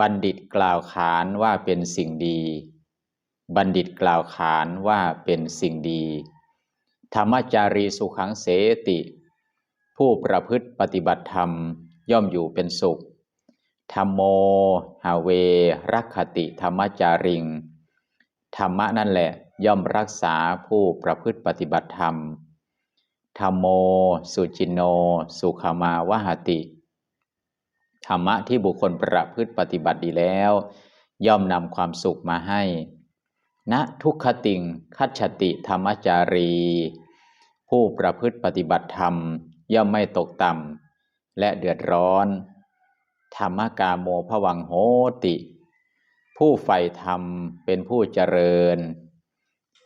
บัณฑิตกล่าวขานว่าเป็นสิ่งดี บัณฑิตกล่าวขานว่าเป็นสิ่งดี ธรรมจารีสุขังเสติ ผู้ประพฤติปฏิบัติธรรมย่อมอยู่เป็นสุข ธรรมโม หาเว รักขติธรรมจาริง ธรรมะนั่นแหละย่อมรักษาผู้ประพฤติปฏิบัติธรรม ธรรมโม สุจินโน สุขามาวหติ ธรรมะที่บุคคลประพฤติปฏิบัติดีแล้ว ย่อมนำความสุขมาให้ณนะทุกขติงคัจฉติธรรมจารี ผู้ประพฤติปฏิบัติธรรม ย่อมไม่ตกต่ำและเดือดร้อน ธรรมกาโมภวังโหติ ผู้ใฝ่ธรรมเป็นผู้เจริญ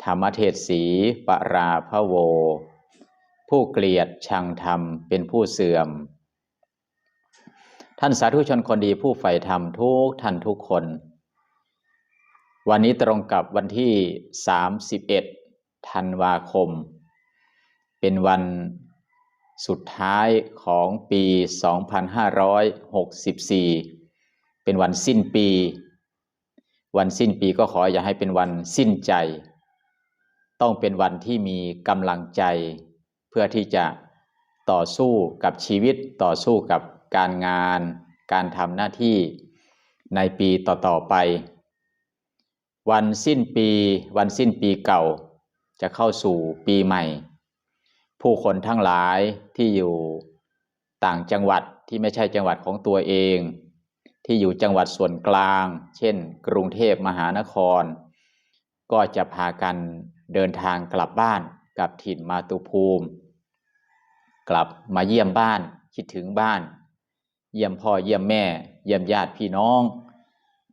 ธรรมเทศสีปราพโว ผู้เกลียดชังธรรมเป็นผู้เสื่อม ท่านสาธุชนคนดีผู้ใฝ่ธรรมทุกท่านทุกคน วันนี้ตรงกับวันที่ 31 ธันวาคม เป็นวันสุดท้ายของปี 2564 เป็นวันสิ้นปี วันสิ้นปีก็ขออย่าให้เป็นวันสิ้นใจ ต้องเป็นวันที่มีกำลังใจ เพื่อที่จะต่อสู้กับชีวิตต่อสู้กับ การงาน การทำหน้าที่ในปีต่อๆไป วันสิ้นปีวันสิ้นปีเก่า จะเข้าสู่ปีใหม่ ผู้คนทั้งหลายที่อยู่ต่างจังหวัดที่ไม่ใช่จังหวัดของตัวเอง ที่อยู่จังหวัดส่วนกลาง เช่น กรุงเทพมหานคร ก็จะพากันเดินทางกลับบ้านกับถิ่นมาตุภูมิ กลับมาเยี่ยมบ้านคิดถึงบ้าน เยี่ยมพ่อเยี่ยมแม่ เยี่ยมญาติพี่น้อง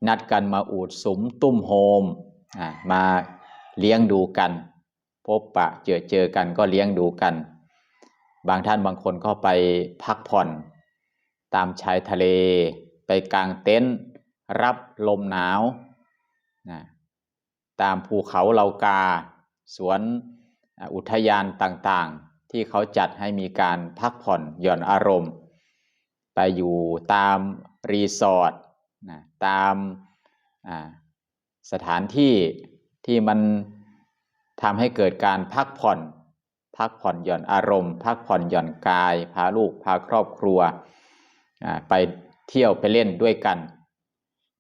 นัดกันมาอูดสมตุ้มโฮมมาเลี้ยงดูกัน พบปะเจอเจอกันก็เลี้ยงดูกัน บางท่านบางคนก็ไปพักผ่อน ตามชายทะเลไปกลางเต็นท์รับลมหนาวนะตามภูเขาเลากา สวนอุทยานต่างๆ ที่เขาจัดให้มีการพักผ่อนหย่อนอารมณ์ ไปอยู่ตามรีสอร์ทนะตามสถานที่ที่มันทำให้เกิดการพักผ่อน พักผ่อนหย่อนอารมณ์ พักผ่อนหย่อนกาย พาลูกพาครอบครัว ไปเที่ยวไปเล่นด้วยกัน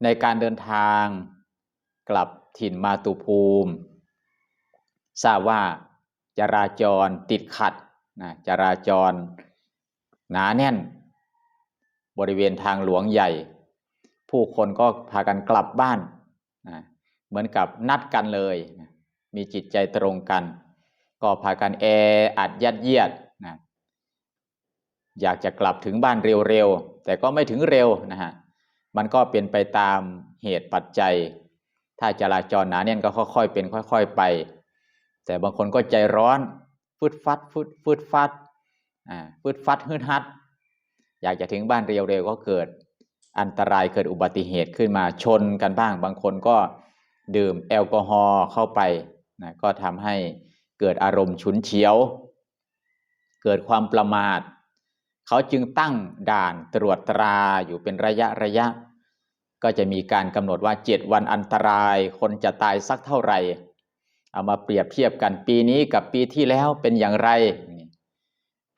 ในการเดินทางกลับถิ่นมาตุภูมิ ทราบว่าจราจรติดขัดนะจราจรหนาแน่น บริเวณทางหลวงใหญ่ ผู้คนก็พากันกลับบ้านนะเหมือนกับนัดกันเลยนะมีจิตใจตรงกัน ก็พากันแออัดยัดเยียดนะอยากจะกลับถึงบ้านเร็วๆ แต่ก็ไม่ถึงเร็วนะฮะมันก็เป็นไปตามเหตุปัจจัย ถ้าจราจรหนาแน่นก็ค่อยๆ เป็นค่อยๆไป แต่บางคนก็ใจร้อนฟืดฟัดฟืดฟืดฟัดอ่าฟืดฟัดฮึดฮัด อยากจะถึงบ้านเร็วๆก็เกิดอันตรายเกิดอุบัติเหตุขึ้นมาชนกันบ้าง บางคนก็ดื่มแอลกอฮอล์เข้าไปนะก็ทำให้เกิดอารมณ์ฉุนเฉียว เกิดความประมาท เขาจึงตั้งด่านตรวจตราอยู่เป็นระยะระยะ ก็จะมีการกำหนดว่าเจ็ดวันอันตรายคนจะตายสักเท่าไหร่ เอามาเปรียบเทียบกันปีนี้กับปีที่แล้วเป็นอย่างไร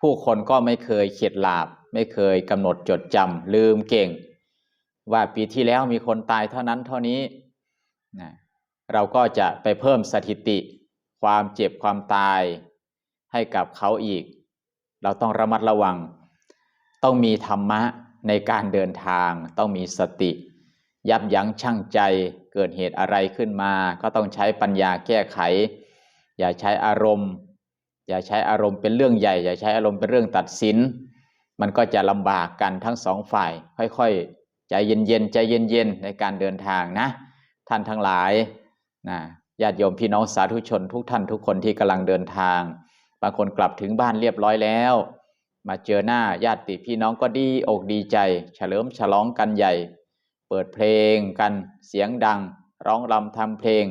ผู้คนก็ไม่เคยเข็ดหลาบ ไม่เคยกำหนดจดจำลืมเก่ง ว่าปีที่แล้วมีคนตายเท่านั้นเท่านี้นะเราก็จะไปเพิ่มสถิติ ความเจ็บความตายให้กับเขาอีก เราต้องระมัดระวัง ต้องมีธรรมะในการเดินทาง ต้องมีสติ ยับยั้งชั่งใจเกิดเหตุอะไรขึ้นมา ก็ต้องใช้ปัญญาแก้ไข อย่าใช้อารมณ์ อย่าใช้อารมณ์เป็นเรื่องใหญ่ อย่าใช้อารมณ์เป็นเรื่องตัดสิน มันก็จะลำบากกันทั้งสองฝ่าย ค่อยๆ ใจเย็นๆ ใจเย็นๆ ในการเดินทางนะ ท่านทั้งหลายนะญาติโยมพี่น้องสาธุชนทุกท่านทุกคนที่กำลังเดินทาง บางคนกลับถึงบ้านเรียบร้อยแล้ว มาเจอหน้าญาติพี่น้องก็ดีอกดีใจ เฉลิมฉลองกันใหญ่ เปิดเพลงกันเสียงดัง ร้องรำทำเพลง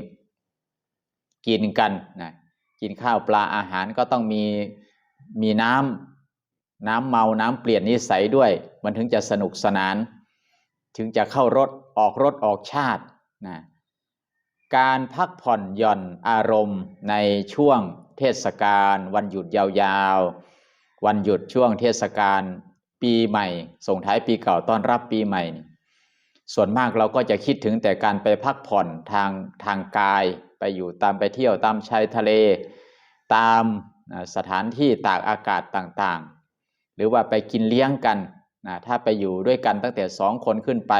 กินกันนะกินข้าวปลาอาหารก็ต้องมีมีน้ำ น้ำเมาน้ำเปลี่ยนนิสัยด้วย มันถึงจะสนุกสนาน ถึงจะเข้ารถออกรถออกชาตินะการพักผ่อนหย่อนอารมณ์ในช่วงเทศกาลวันหยุดยาวๆ วันหยุดช่วงเทศกาลปีใหม่ ส่งท้ายปีเก่าต้อนรับปีใหม่ ส่วนมากเราก็จะคิดถึงแต่การไปพักผ่อนทางทางกาย ไปอยู่ตามไปเที่ยวตามชายทะเล ตามสถานที่ตากอากาศต่าง หรือว่าไปกินเลี้ยงกันนะถ้าไปอยู่ด้วยกันตั้งแต่สองคนขึ้นไป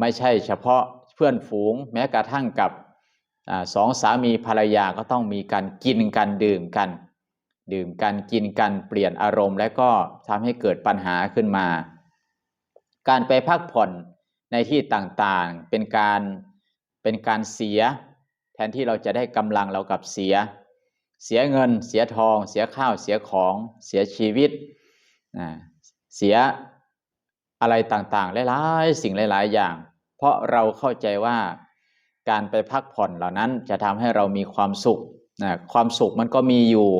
ไม่ใช่เฉพาะเพื่อนฝูง แม้กระทั่งกับสองสามีภรรยาก็ต้องมีการกินกันดื่มกัน ดื่มกันกินกันเปลี่ยนอารมณ์ และก็ทำให้เกิดปัญหาขึ้นมา การไปพักผ่อนในที่ต่างๆเป็นการเป็นการเสีย แทนที่เราจะได้กำลังเรากับเสีย เสียเงิน เสียทอง เสียข้าว เสียของ เสียชีวิต เสียอะไรต่างๆ หลายๆ สิ่งหลาย ๆ อย่าง เพราะเราเข้าใจว่าการไปพักผ่อนเหล่านั้นจะทำให้เรามีความสุขนะความสุขมันก็มีอยู่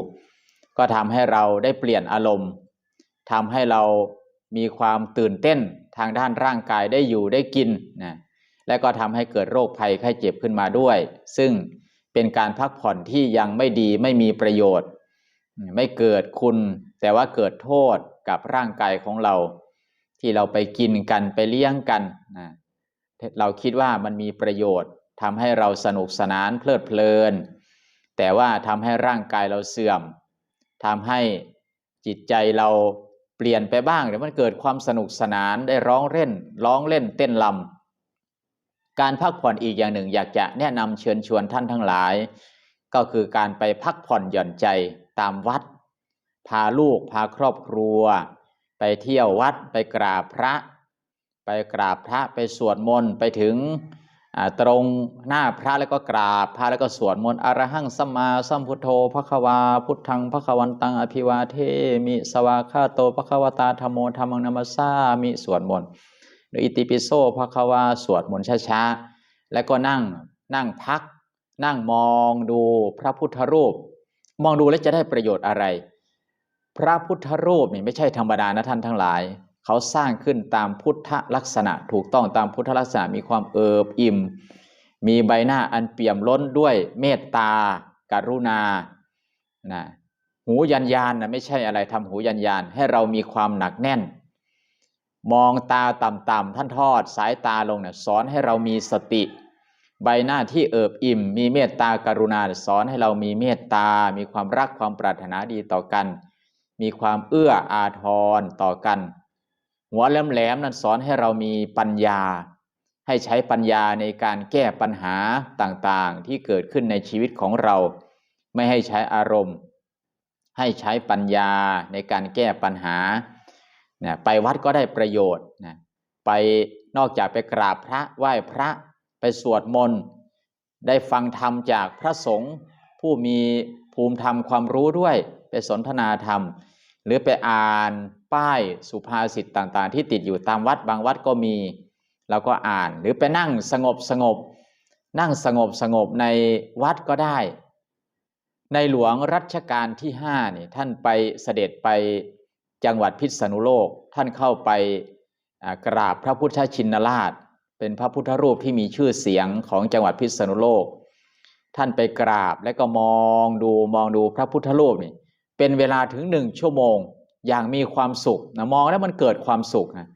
ก็ทำให้เราได้เปลี่ยนอารมณ์ทำให้เรามีความตื่นเต้นทางด้านร่างกายได้อยู่ได้กินนะและก็ทำให้เกิดโรคภัยไข้เจ็บขึ้นมาด้วย ซึ่ง เป็นการพักผ่อนที่ยังไม่ดีไม่มีประโยชน์ ไม่เกิดคุณแต่ว่าเกิดโทษกับร่างกายของเรา ที่เราไปกินกันไปเลี้ยงกันนะเราคิดว่ามันมีประโยชน์ทำให้เราสนุกสนานเพลิดเพลิน แต่ว่าทำให้ร่างกายเราเสื่อมทำให้จิตใจเราเปลี่ยนไปบ้างเดี๋ยวมันเกิดความสนุกสนานได้ร้องเล่น ร้องเล่นเต้นลำ การพักผ่อนอีกอย่างหนึ่ง อยากจะแนะนำเชิญชวนท่านทั้งหลาย ก็คือการไปพักผ่อนหย่อนใจตามวัด พาลูกพาครอบครัว ไปเที่ยววัดไปกราบพระ ไปกราบพระไปสวดมนต์ไปถึงตรงหน้าพระแล้วก็กราบพระแล้วก็สวดมนต์อรหังสัมมาสัมพุทโธพระควาพุทธังพระควันตังอภิวาเทมิสวาคาโตพระควตาธรรมโมธรรมังนามาสามิสวดมนต์ หรืออิติปิโสพระควาสวดมนต์ช้าๆ แล้วก็นั่งนั่งพัก นั่งมองดูพระพุทธรูป มองดูแล้วจะได้ประโยชน์อะไร พระพุทธรูปนี่ไม่ใช่ธรรมดานะท่านทั้งหลาย เขาสร้างขึ้นตามพุทธลักษณะ ถูกต้องตามพุทธลักษณะมีความเอิบอิ่ม มีใบหน้าอันเปี่ยมล้นด้วยเมตตาการุณานะหูยันยานนะไม่ใช่อะไรทำหูยันยานให้เรามีความหนักแน่น มองตาต่ำๆท่านทอดสายตาลงเนี่ยสอนให้เรามีสติ ใบหน้าที่เอิบอิ่ม มีเมตตากรุณาสอนให้เรามีเมตตา มีความรักความปรารถนาดีต่อกัน มีความเอื้ออาทรต่อกัน หัวแหลมๆนั้นสอนให้เรามีปัญญา ให้ใช้ปัญญาในการแก้ปัญหาต่างๆ ที่เกิดขึ้นในชีวิตของเรา ไม่ให้ใช้อารมณ์ ให้ใช้ปัญญาในการแก้ปัญหา นี่ยไปวัดก็ได้ประโยชน์นะไปนอกจากไปกราบพระไหว้พระไปสวดมนต์ได้ฟังธรรมจากพระสงฆ์ผู้มีภูมิธรรมความรู้ด้วยไปสนทนาธรรม หรือไปอ่านป้ายสุภาษิตต่างๆ ที่ติดอยู่ตามวัดบางวัดก็มีเราก็อ่านหรือไปนั่งสงบสงบ นั่งสงบสงบในวัดก็ได้ ในหลวงรัชกาลที่ห้านี่ท่านไปเสด็จไป จังหวัดพิษณุโลกท่านเข้าไปกราบพระพุทธชินราช เป็นพระพุทธรูปที่มีชื่อเสียงของจังหวัดพิษณุโลก ท่านไปกราบและก็มองดูมองดูพระพุทธรูปนี่เป็นเวลาถึงหนึ่งชั่วโมงอย่างมีความสุขนะมองแล้วมันเกิดความสุขนะ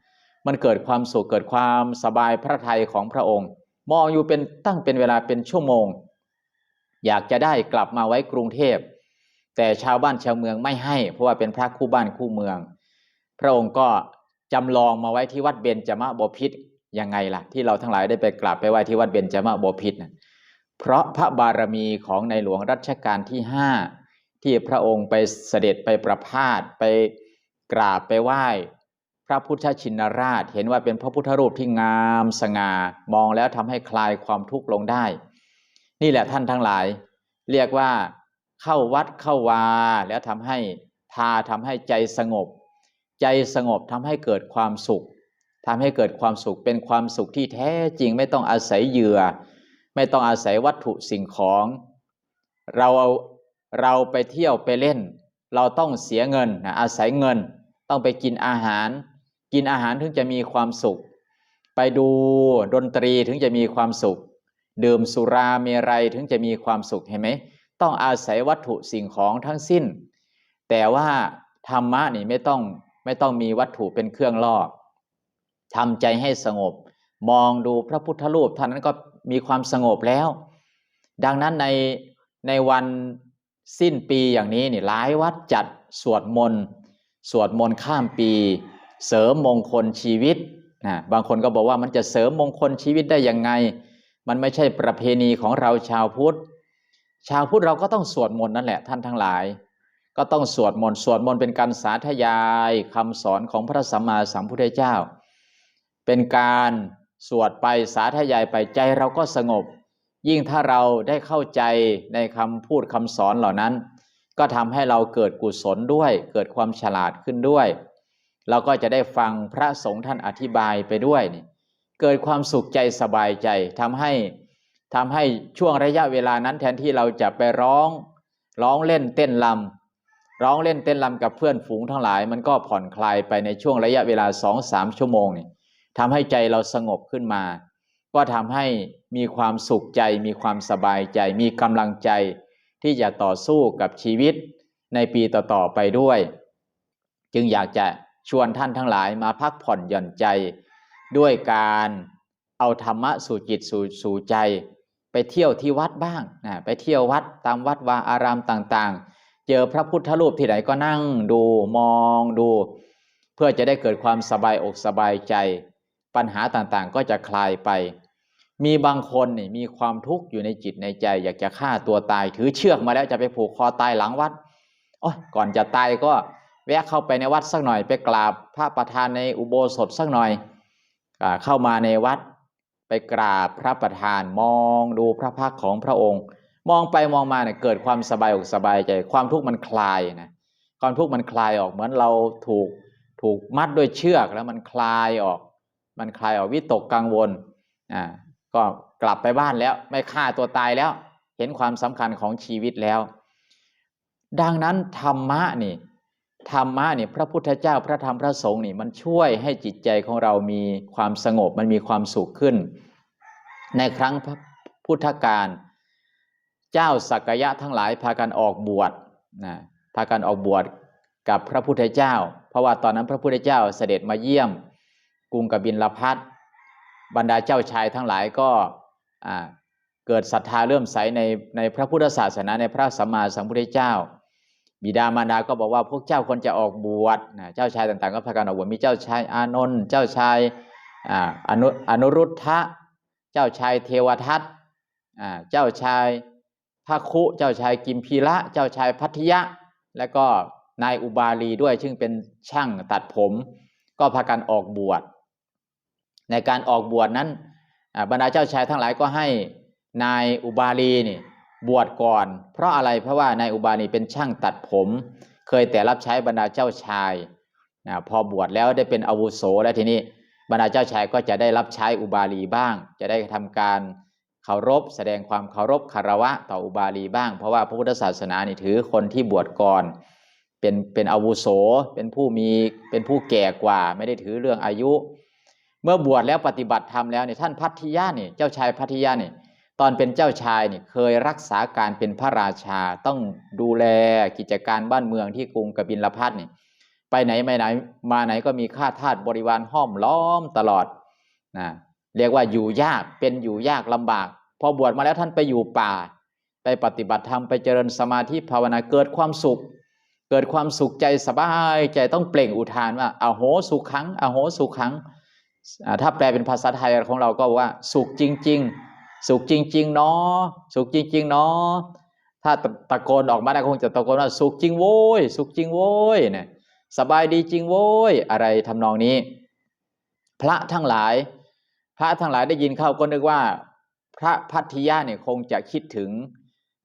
มันเกิดความสุขเกิดความสบายพระทัยของพระองค์ มองอยู่เป็นตั้งเป็นเวลาเป็นชั่วโมง อยากจะได้กลับมาไว้กรุงเทพ แต่ชาวบ้านชาวเมืองไม่ให้ เพราะว่าเป็นพระคู่บ้านคู่เมือง พระองค์ก็จำลองมาไว้ที่วัดเบญจมบพิตรยังไงล่ะ ที่เราทั้งหลายได้ไปกราบไปไหว้ที่วัดเบญจมบพิตรนะเพราะพระบารมีของในหลวงรัชกาลที่ห้าที่พระองค์ไปเสด็จไปประพาสไปกราบไปไหว้ พระพุทธชินราช เห็นว่าเป็นพระพุทธรูปที่งามสง่ามองแล้วทำให้คลายความทุกข์ลงได้ นี่แหละท่านทั้งหลาย เรียกว่า เข้าวัดเข้าวา แล้วทำให้พาทำให้ใจสงบ ใจสงบทำให้เกิดความสุขทำให้เกิดความสุขเป็นความสุขที่แท้จริงไม่ต้องอาศัยเหยื่อ ไม่ต้องอาศัยวัตถุสิ่งของ เราเอาเราไปเที่ยวไปเล่น เราต้องเสียเงินนะอาศัยเงิน ต้องไปกินอาหาร กินอาหารถึงจะมีความสุข ไปดูดนตรีถึงจะมีความสุข ดื่มสุราเมรัยถึงจะมีความสุขเห็นไหม ต้องอาศัยวัตถุสิ่งของทั้งสิ้น แต่ว่าธรรมะนี่ไม่ต้องไม่ต้องมีวัตถุเป็นเครื่องล่อทำใจให้สงบ มองดูพระพุทธรูปท่านนั้นก็มีความสงบแล้ว ดังนั้นในในวันสิ้นปีอย่างนี้นี่หลายวัดจัดสวดมนต์สวดมนต์ข้ามปี เสริมมงคลชีวิตนะบางคนก็บอกว่ามันจะเสริมมงคลชีวิตได้ยังไง มันไม่ใช่ประเพณีของเราชาวพุทธ ชาวพุทธเราก็ต้องสวดมนต์นั่นแหละท่านทั้งหลาย ก็ต้องสวดมนต์สวดมนต์เป็นการสาธยายคำสอนของพระสัมมาสัมพุทธเจ้า เป็นการสวดไปสาธยายไปใจเราก็สงบ ยิ่งถ้าเราได้เข้าใจในคำพูดคำสอนเหล่านั้น ก็ทำให้เราเกิดกุศลด้วย เกิดความฉลาดขึ้นด้วย เราก็จะได้ฟังพระสงฆ์ท่านอธิบายไปด้วยนี่เกิดความสุขใจสบายใจทำให้ ทำให้ช่วงระยะเวลานั้นแทนที่เราจะไปร้อง ร้องเล่นเต้นลำร้องเล่นเต้นลำกับเพื่อนฝูงทั้งหลาย มันก็ผ่อนคลายไปในช่วงระยะเวลาสองสามชั่วโมงนี่ทำให้ใจเราสงบขึ้นมา ก็ทำให้มีความสุขใจ มีความสบายใจ มีกำลังใจ ที่จะต่อสู้กับชีวิตในปีต่อๆไปด้วย จึงอยากจะชวนท่านทั้งหลายมาพักผ่อนหย่อนใจ ด้วยการเอาธรรมะสู่จิตสู่สู่ใจ ไปเที่ยวที่วัดบ้างนะไปเที่ยววัดตามวัดวาอารามต่างๆ เจอพระพุทธรูปที่ไหนก็นั่งดูมองดู เพื่อจะได้เกิดความสบายอกสบายใจ ปัญหาต่างๆก็จะคลายไป มีบางคนนี่มีความทุกข์อยู่ในจิตในใจ อยากจะฆ่าตัวตายถือเชือกมาแล้วจะไปผูกคอตายหลังวัดโอ้ยก่อนจะตายก็แวะเข้าไปในวัดสักหน่อยไปกราบพระประธานในอุโบสถสักหน่อยอเข้ามาในวัด ไปกราบพระประธานมองดูพระพักของพระองค์ มองไปมองมาเนี่ยเกิดความสบายอกสบายใจ ความทุกข์มันคลายนะความทุกข์มันคลายออกเหมือนเราถูกถูกมัดด้วยเชือกแล้วมันคลายออก มันคลายออกวิตกกังวลอ่าก็กลับไปบ้านแล้วไม่ฆ่าตัวตายแล้ว เห็นความสำคัญของชีวิตแล้ว ดังนั้นธรรมะนี่ ธรรมะนี่ยพระพุทธเจ้าพระธรรมพระสงฆ์นี่มันช่วยให้จิตใจของเรามีความสงบมันมีความสุขขึ้น ในครั้งพุทธกาลเจ้าสักยะทั้งหลายพากันออกบวชนะพากันออกบวชกับพระพุทธเจ้า เพราะว่าตอนนั้นพระพุทธเจ้าเสด็จมาเยี่ยมกรุงกบินลพัทบรรดาเจ้าชายทั้งหลายก็เกิดศรัทธาเริ่มใสในในพระพุทธศาสนาในพระสัมมาสัมพุทธเจ้า บิดามารดาก็บอกว่าพวกเจ้าคนจะออกบวชนะเจ้าชายต่างๆ ก็พากันออกบวชมีเจ้าชายอานนท์เจ้าชายอนุอนุรุทธะเจ้าชายเทวทัตเจ้าชายพระคุ เจ้าชายกิมพีระเจ้าชายพัทยะ และก็นายอุบาลีด้วยซึ่งเป็นช่างตัดผม ก็พากันออกบวชในการออกบวชนั้นบรรดาเจ้าชายทั้งหลายก็ให้นายอุบาลีนี่ บวชก่อน เพราะอะไรเพราะว่านายอุบาลีเป็นช่างตัดผม เคยแต่รับใช้บรรดาเจ้าชายพอบวชแล้วได้เป็นอาวุโสแล้วทีนี้บรรดาเจ้าชายก็จะได้รับใช้อุบาลีบ้าง จะได้ทำการเคารพ แสดงความเคารพคารวะต่ออุบาลีบ้าง เพราะว่าพระพุทธศาสนานี่ถือคนที่บวชก่อน เป็นเป็นอาวุโสเป็นผู้มีเป็นผู้แก่กว่า ไม่ได้ถือเรื่องอายุ เมื่อบวชแล้วปฏิบัติธรรมแล้วเนี่ยท่านพัทธิยาเนี่ยเจ้าชายพัทธิยาเนี่ย ตอนเป็นเจ้าชายเนี่ยเคยรักษาการเป็นพระราชาต้องดูแลกิจการบ้านเมืองที่กรุงกบิลพัทเนี่ยไปไหนไมาไหนมาไหนก็มีข้าทาสบริวารห้อมล้อมตลอดนะเรียกว่าอยู่ยากเป็นอยู่ยากลำบาก พอบวชมาแล้วท่านไปอยู่ป่า ไปปฏิบัติธรรมไปเจริญสมาธิภาวนาเกิดความสุข เกิดความสุขใจสบายใจต้องเปล่งอุทานว่าอโหสุขังอโหสุขัง ถ้าแปลเป็นภาษาไทยของเราก็ว่าสุขจริง ๆ สุขจริงๆเนาะสุขจริงๆเนาะถ้าตะโกนออกมาได้คงจะตะโกนว่าสุขจริงโว้ยสุขจริงโว้ยเนี่ยสบายดีจริงโว้ยอะไรทำนองนี้ พระทั้งหลาย พระทั้งหลายได้ยินเข้าก็นึกว่า พระพัทธิยะเนี่ยคงจะคิดถึง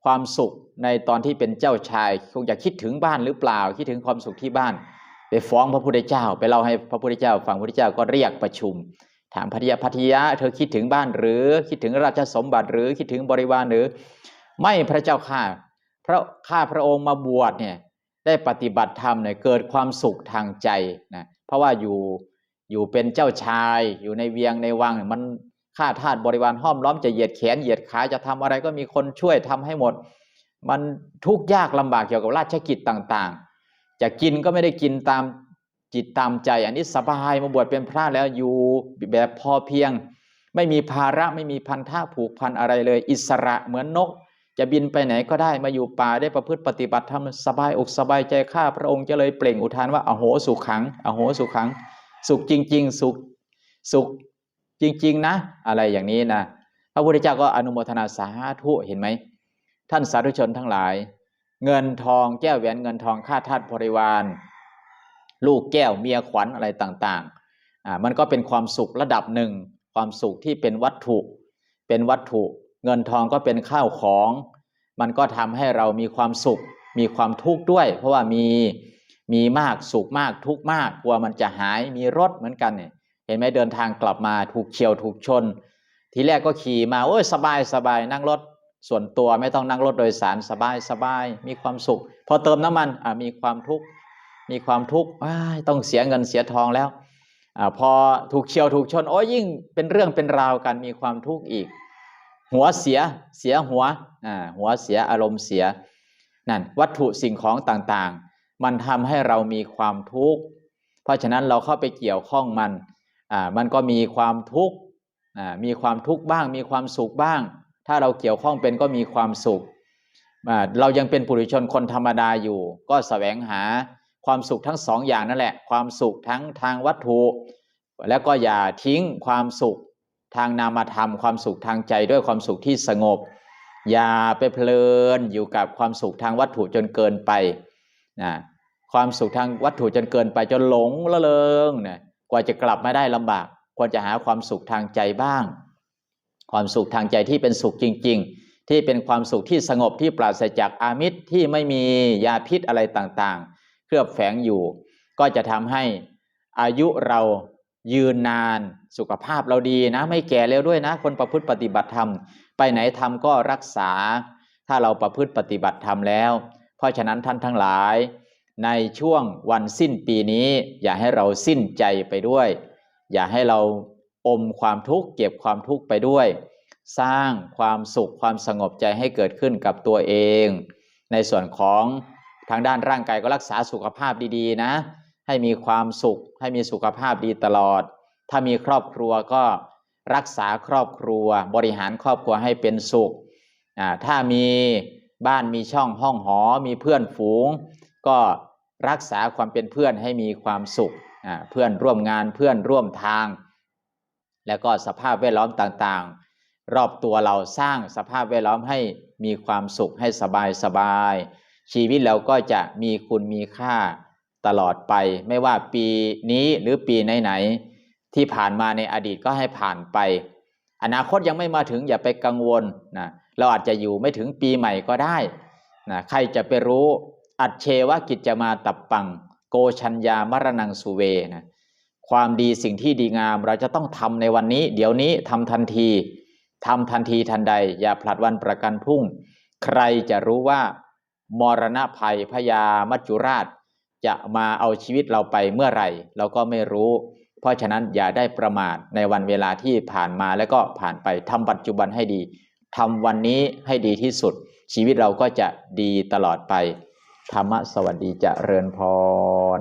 ความสุขในตอนที่เป็นเจ้าชาย คงจะคิดถึงบ้านหรือเปล่า คิดถึงความสุขที่บ้าน ไปฟ้องพระพุทธเจ้า ไปเล่าให้พระพุทธเจ้าฟังพระพุทธเจ้าก็เรียกประชุม ถามพัทยาพัทยะเธอคิดถึงบ้านหรือ คิดถึงราชสมบัติหรือคิดถึงบริวารหรือ ไม่พระเจ้าข้าพระข้าพระองค์มาบวชเนี่ยได้ปฏิบัติธรรมเนี่ยเกิดความสุขทางใจนะเพราะว่าอยู่อยู่เป็นเจ้าชาย อยู่ในเวียงในวังมันข้าทาสบริวารห้อมล้อมจะเหยียดแขนเหยียดขาจะทำอะไรก็มีคนช่วยทำให้หมด มันทุกข์ยากลำบากเกี่ยวกับราชกิจต่างๆ จะกินก็ไม่ได้กินตาม จิตตามใจ อันนี้สบายมาบวชเป็นพระแล้วอยู่แบบพอเพียง ไม่มีภาระไม่มีพันธะผูกพันอะไรเลย อิสระเหมือนนก จะบินไปไหนก็ได้มาอยู่ป่าได้ประพฤติปฏิบัติธรรมสบายอกสบายใจข้าพระองค์จะเลยเปล่งอุทานว่าอโหสุขขังอโหสุขัง สุขจริง ๆ สุขสุขจริง ๆ นะ อะไรอย่างนี้นะพระพุทธเจ้าก็อนุโมทนาสาธุเห็นไหมท่านสาธุชนทั้งหลาย เงินทองแก้วแหวนเงินทองค่าทาสบริวาร ลูกแก้วเมียขวัญอะไรต่างๆอ่ามันก็เป็นความสุขระดับหนึ่ง ความสุขที่เป็นวัตถุ เป็นวัตถุ เงินทองก็เป็นข้าวของ มันก็ทำให้เรามีความสุข มีความทุกข์ด้วย เพราะว่ามีมีมากสุขมากทุกข์มากกลัวมันจะหายมีรถเหมือนกันเนี่ยเห็นไหมเดินทางกลับมาถูกเฉียวถูกชน ทีแรกก็ขี่มาโอ้ยสบายสบายนั่งรถส่วนตัวไม่ต้องนั่งรถโดยสารสบายสบายมีความสุข พอเติมน้ำมันอ่ามีความทุกข์ มีความทุกข์ต้องเสียเงินเสียทองแล้วอพอถูกเฉียวถูกชนโอ้ยิ่งเป็นเรื่องเป็นราวกันมีความทุกข์อีก หัวเสียเสียหัวหัวเสียอารมณ์เสียนั่นวัตถุสิ่งของต่างๆ มันทำให้เรามีความทุกข์เพราะฉะนั้นเราเข้าไปเกี่ยวข้องมันมันก็มีความทุกข์มีความทุกข์บ้าง มีความสุขบ้าง ถ้าเราเกี่ยวข้องเป็นก็มีความสุขเรายังเป็นปุถุชนคนธรรมดาอยู่ ก็แสวงหา ความสุขทั้งสองอย่างนั่นแหละ ความสุขทั้งทางวัตถุ แล้วก็อย่าทิ้งความสุขทางนามธรรม ความสุขทางใจด้วยความสุขที่สงบ อย่าไปเพลินอยู่กับความสุขทางวัตถุจนเกินไปนะความสุขทางวัตถุจนเกินไปจนหลงละเลงนะกว่าจะกลับมาได้ลำบากควรจะหาความสุขทางใจบ้าง ความสุขทางใจที่เป็นสุขจริง ๆ ที่เป็นความสุขที่สงบที่ปราศจากอามิตรที่ไม่มียาพิษอะไรต่างๆ ลือบแฝงอยู่ ก็จะทำให้อายุเรายืนนานสุขภาพเราดีนะ ไม่แก่แล้วด้วยนะ คนประพฤติปฏิบัติธรรม ไปไหนทำก็รักษา ถ้าเราประพฤติปฏิบัติธรรมแล้ว เพราะฉะนั้นท่านทั้งหลาย ในช่วงวันสิ้นปีนี้ อย่าให้เราสิ้นใจไปด้วย อย่าให้เราอมความทุกข์เก็บความทุกข์ไปด้วย สร้างความสุขความสงบใจให้เกิดขึ้นกับตัวเอง ในส่วนของางด้านร่างกายก็รักษาสุขภาพดีๆ นะ ให้มีความสุข ให้มีสุขภาพดีตลอด ถ้ามีครอบครัวก็รักษาครอบครัว บริหารครอบครัวให้เป็นสุข ถ้ามีบ้านมีช่องห้องหอ มีเพื่อนฝูง ก็รักษาความเป็นเพื่อนให้มีความสุข เพื่อนร่วมงานเพื่อนร่วมทาง แล้วก็สภาพแวดล้อมต่างๆ รอบตัวเราสร้างสภาพแวดล้อมให้มีความสุขให้สบายสบาย ชีวิตเราก็จะมีคุณมีค่าตลอดไป ไม่ว่าปีนี้หรือปีไหนๆที่ผ่านมาในอดีตก็ให้ผ่านไป อนาคตยังไม่มาถึงอย่าไปกังวลนะเราอาจจะอยู่ไม่ถึงปีใหม่ก็ได้นะใครจะไปรู้อัจเชวกิจจะมาตับปัง โกชัญญามรณังสุเวนะความดีสิ่งที่ดีงามเราจะต้องทำในวันนี้ เดี๋ยวนี้ทำทันทีทำทันทีทันใด อย่าผลัดวันประกันพรุ่ง ใครจะรู้ว่า มรณะภัยพญามัจจุราช จะมาเอาชีวิตเราไปเมื่อไหร่ เราก็ไม่รู้ เพราะฉะนั้นอย่าได้ประมาทในวันเวลาที่ผ่านมาแล้วก็ผ่านไปทำปัจจุบันให้ดีทำวันนี้ให้ดีที่สุด ชีวิตเราก็จะดีตลอดไป ธรรมะสวัสดีจะเริญพร